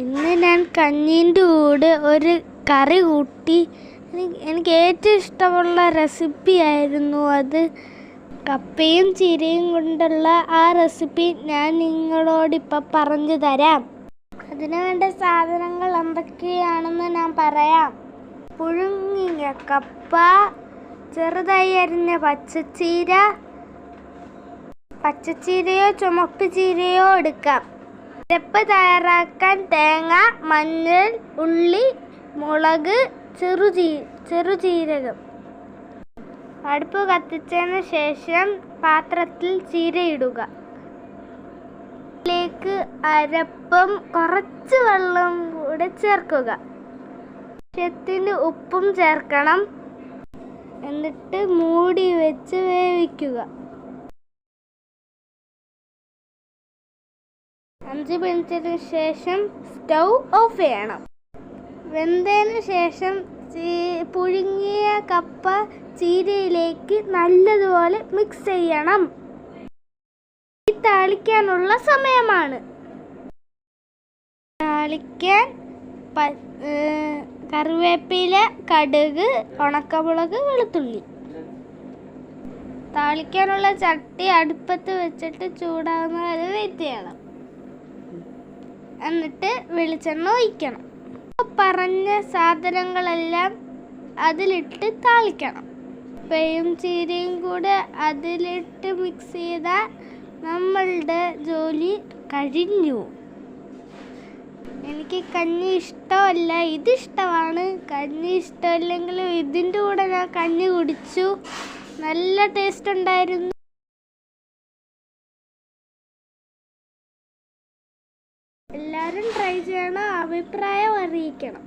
ഇന്ന് ഞാൻ കഞ്ഞീന്റെ കൂടെ ഒരു കറി കൂട്ടി. എനിക്ക് ഏറ്റവും ഇഷ്ടമുള്ള റെസിപ്പി ആയിരുന്നു അത് കപ്പയും ചീരയും കൊണ്ടുള്ള ആ റെസിപ്പി ഞാൻ നിങ്ങളോട് പറഞ്ഞു തരാം. അതിന് വേണ്ട സാധനങ്ങൾ എന്തൊക്കെയാണെന്ന് ഞാൻ പറയാം. പുഴുങ്ങിയ കപ്പ ചെറുതായി അരിഞ്ഞ പച്ചച്ചീര പച്ചച്ചീരയോ ചുമപ്പ് ചീരയോ എടുക്കാം. അരപ്പ് തയ്യാറാക്കാൻ തേങ്ങ മഞ്ഞൾ ഉള്ളി മുളക് ചെറുചീ ചെറുചീരകം അടുപ്പ് കത്തിച്ചതിന് ശേഷം പാത്രത്തിൽ ചീരയിടുക. ിലേക്ക് അരപ്പും കുറച്ച് വെള്ളം കൂടെ ചേർക്കുക. ആവശ്യത്തിന് ഉപ്പും ചേർക്കണം. എന്നിട്ട് മൂടി വെച്ച് വേവിക്കുക. അഞ്ച് മിനിറ്റിന് ശേഷം സ്റ്റൗ ഓഫ് ചെയ്യണം. വെന്തതിന് ശേഷം പുഴുങ്ങിയ കപ്പ ചീരയിലേക്ക് നല്ലതുപോലെ മിക്സ് ചെയ്യണം. ഈ താളിക്കാനുള്ള സമയമാണ്. താളിക്കാൻ കറിവേപ്പില കടുക് ഉണക്കമുളക് വെളുത്തുള്ളി. താളിക്കാനുള്ള ചട്ടി അടുപ്പത്ത് വെച്ചിട്ട് ചൂടാകുന്ന വരെ വെയിറ്റ് ചെയ്യണം. എന്നിട്ട് വെളിച്ചെണ്ണ ഒഴിക്കണം. പറഞ്ഞ സാധനങ്ങളെല്ലാം അതിലിട്ട് താളിക്കണം. ഉപ്പയും ചീരയും കൂടെ അതിലിട്ട് മിക്സ് ചെയ്താൽ നമ്മളുടെ ജോലി കഴിഞ്ഞു. എനിക്ക് കഞ്ഞി ഇഷ്ടമല്ല ഇതിഷ്ടമാണ് കഞ്ഞി ഇഷ്ടമല്ലെങ്കിലും ഇതിന്റെ കൂടെ ഞാൻ കഞ്ഞി കുടിച്ചു. നല്ല ടേസ്റ്റ് ഉണ്ടായിരുന്നു. എല്ലാവരും ട്രൈ ചെയ്യണം അഭിപ്രായം അറിയിക്കണം.